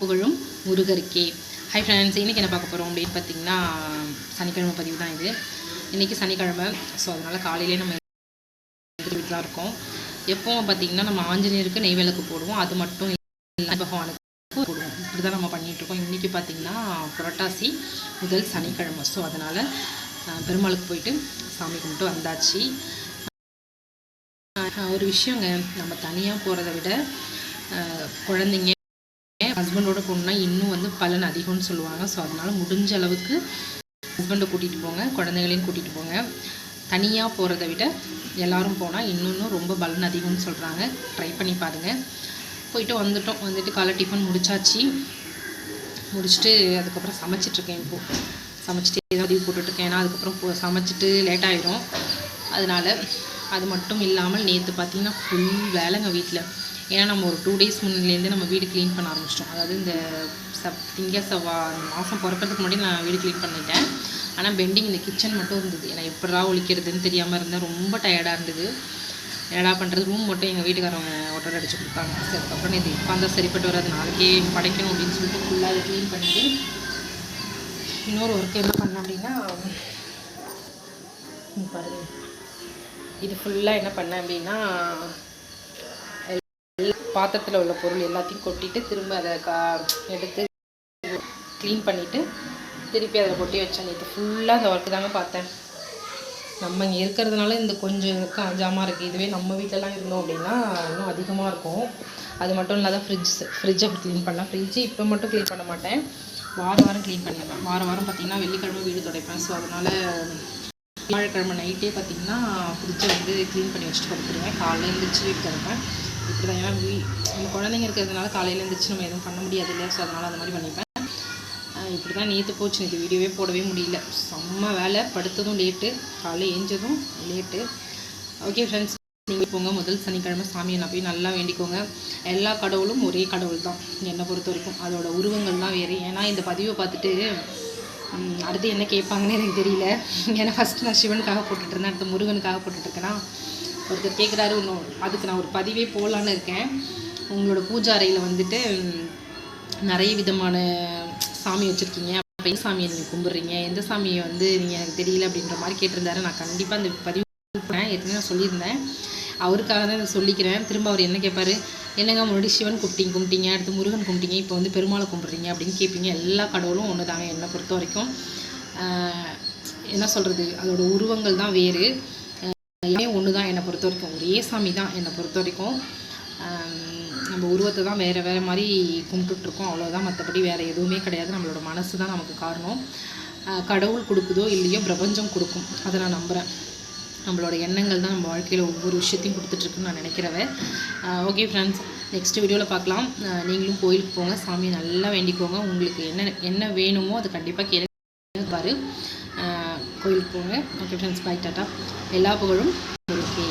புகழும் முருகருக்கே. Hi friends இன்றைக்கி என்ன பார்க்க போகிறோம் அப்படின்னு பார்த்தீங்கன்னா சனிக்கிழமை பதிவு தான் இது. இன்றைக்கி சனிக்கிழமை ஸோ அதனால் காலையிலே நம்ம வீட்டில் இருக்கோம். எப்போவும் பார்த்தீங்கன்னா நம்ம ஆஞ்சநேயருக்கு நெய் விளக்கு போடுவோம். அது மட்டும் இல்லை பகவானுக்கு போடுவோம். இப்படி தான் நம்ம பண்ணிகிட்ருக்கோம் இன்றைக்கி பார்த்தீங்கன்னா புரட்டாசி முதல் சனிக்கிழமை. ஸோ அதனால் பெருமாளுக்கு போயிட்டு சாமி கும்பிட்டு வந்தாச்சு. ஒரு விஷயங்க நம்ம தனியாக போகிறத விட குழந்தைங்க ஹஸ்பண்டோட போகணுன்னா இன்னும் வந்து பலன் அதிகம்னு சொல்லுவாங்க. ஸோ அதனால் முடிஞ்ச அளவுக்கு ஹஸ்பண்டை கூட்டிகிட்டு போங்க குழந்தைகளையும் கூட்டிகிட்டு போங்க. தனியாக போகிறத விட எல்லோரும் போனால் இன்னும் ரொம்ப பலன் அதிகம்னு சொல்கிறாங்க ட்ரை பண்ணி பாருங்கள் போயிட்டு வந்துட்டோம். வந்துட்டு காலை டிஃபன் முடிச்சாச்சு. முடிச்சுட்டு அதுக்கப்புறம் சமைச்சிட்ருக்கேன் இப்போது சமைச்சிட்டு ஏதாவது போட்டுட்ருக்கேன் ஏன்னா அதுக்கப்புறம் சமைச்சிட்டு லேட் ஆகிரும் அதனால அது மட்டும் இல்லாமல் நேற்று பார்த்திங்கன்னா ஃபுல் வேலைங்க வீட்டில் ஏன்னா நம்ம ஒரு டூ டேஸ் முன்னிலேருந்து நம்ம வீடு க்ளீன் பண்ண ஆரம்பிச்சிட்டோம். அதாவது இந்த சப் திங்க செவ்வா அந்த மாதம் பிறக்கிறதுக்கு முன்னாடி நான் வீடு க்ளீன் பண்ணிட்டேன். ஆனால் பெண்டிங் இந்த கிச்சன் மட்டும் இருந்தது. ஏன்னா எப்படா ஒழிக்கிறதுன்னு தெரியாமல் இருந்தேன். ரொம்ப டயர்டாக இருந்தது. என்னடா பண்ணுறது ரூம் மட்டும் எங்கள் வீட்டுக்காரவங்க ஒட்டர் அடிச்சு கொடுத்தாங்க. சரி அதுக்கப்புறம் இது உட்காந்தா சரிப்பட்டு வராது. நாளைக்கே படைக்கணும் அப்படின்னு சொல்லிட்டு ஃபுல்லாக அதை க்ளீன் பண்ணிட்டு இன்னொரு ஒர்க் என்ன பண்ணேன் அப்படின்னா பாருங்க. இது ஃபுல்லாக என்ன பண்ணேன் அப்படின்னா பாத்திரத்தில் உள்ள பொருள் எல்லாத்தையும் கொட்டிட்டு திரும்ப அதை கா எடுத்து க்ளீன் பண்ணிவிட்டு திருப்பி அதை கொட்டி வச்சேன். நேற்று ஃபுல்லாக அந்த ஒர்க்கு தாங்க பார்த்தேன். நம்ம இங்கே இருக்கிறதுனால இந்த கொஞ்சம் க- ஜாமான் இருக்குது இதுவே நம்ம வீட்டிலலாம் இருந்தோம் அப்படின்னா இன்னும் அதிகமாக இருக்கும். அது மட்டும் இல்லாத ஃப்ரிட்ஜ் ஃப்ரிட்ஜை க்ளீன் பண்ணலாம். ஃப்ரிட்ஜு இப்போ மட்டும் க்ளீன் பண்ண மாட்டேன். வாரம் வாரம் க்ளீன் பண்ணிடுவேன் வாரம் வாரம் பார்த்தீங்கன்னா வெள்ளிக்கிழமை வீடு துடைப்பேன். ஸோ அதனால் வியாழக்கிழமை நைட்டே பார்த்தீங்கன்னா ஃப்ரிட்ஜை வந்து க்ளீன் பண்ணி வச்சுட்டு படுத்துருவேன். காலையில் எழுந்திரிச்சு வீட்டு திறப்பேன் இப்படி தான் ஏன்னா வீ நம்ம குழந்தைங்க இருக்கிறதுனால காலையில் எழுந்திரிச்சு நம்ம எதுவும் பண்ண முடியாது இல்லையா ஸோ அதனால் அந்த மாதிரி பண்ணிப்பேன். இப்படி தான் நேற்று போச்சு. நேற்று வீடியோவே போடவே முடியல. செம்ம வேலை. படுத்ததும் லேட்டு காலையில் ஏஞ்சதும் லேட்டு ஓகே ஃப்ரெண்ட்ஸ் நீங்கள் போங்க. முதல் சனிக்கிழமை சாமியை நான் போய் நல்லா வேண்டிக்கோங்க. எல்லா கடவுளும் ஒரே கடவுள் தான் என்னை பொறுத்த வரைக்கும் அதோட உருவங்கள்லாம் வேறு. ஏன்னா இந்த பதிவை பார்த்துட்டு அடுத்து என்ன கேட்பாங்கன்னு எனக்கு தெரியல. ஏன்னா ஃபஸ்ட்டு நான் சிவனுக்காக போட்டுட்ருந்தேன் அடுத்து முருகனுக்காக போட்டுட்ருக்கேன்னா ஒருத்தர் கேட்குறாரு இன்னும் அதுக்கு நான் ஒரு பதிவே போடலான்னு இருக்கேன். உங்களோட பூஜை அறையில் வந்துட்டு நிறைய விதமான சாமி வச்சுருக்கீங்க. அப்போ எந்த சாமியை நீங்கள் கும்பிட்றீங்க? எந்த சாமியை வந்து நீங்கள் எனக்கு தெரியல அப்படின்ற மாதிரி கேட்டிருந்தாரு. நான் கண்டிப்பாக அந்த பதிவு போடுறேன். ஏற்கனவே நான் சொல்லியிருந்தேன். அவருக்காக தான் இதை சொல்லிக்கிறேன். திரும்ப அவர் என்ன கேட்பார் என்னங்க முன்னாடி சிவன் கும்பிட்டீங்க கும்பிட்டீங்க அடுத்து முருகன் கும்பிட்டீங்க இப்போ வந்து பெருமாளை கும்பிட்றீங்க அப்படின்னு கேட்பீங்க எல்லா கடவுளும் ஒன்று தாங்க என்னை பொறுத்த வரைக்கும். என்ன சொல்கிறது அதோடய உருவங்கள் தான் வேறு. எல்லாமே ஒன்று தான் என்னை பொறுத்த வரைக்கும். ஒரே சாமி தான் என்னை பொறுத்த வரைக்கும். நம்ம உருவத்தை தான் வேறு வேறு மாதிரி கும்பிட்டுட்ருக்கோம். அவ்வளோதான் மற்றபடி வேறு எதுவுமே கிடையாது. நம்மளோட மனசு தான் நமக்கு காரணம். கடவுள் கொடுக்குதோ இல்லையோ பிரபஞ்சம் கொடுக்கும். அதை நான் நம்புகிறேன் நம்மளோட எண்ணங்கள் தான் நம்ம வாழ்க்கையில் ஒவ்வொரு விஷயத்தையும் கொடுத்துட்ருக்குன்னு நான் நினைக்கிறவ. ஓகே ஃப்ரெண்ட்ஸ் நெக்ஸ்ட் வீடியோவில் பார்க்கலாம். நீங்களும் கோயிலுக்கு போங்க. சாமியை நல்லா வேண்டிக்கோங்க. உங்களுக்கு என்ன என்ன வேணுமோ அது கண்டிப்பாக கேள்வி பாரு. கோயிலுக்கு போங்க. ஓகே ஃப்ரெண்ட்ஸ் பை டாட்டா எல்லா புகழும் ஓகே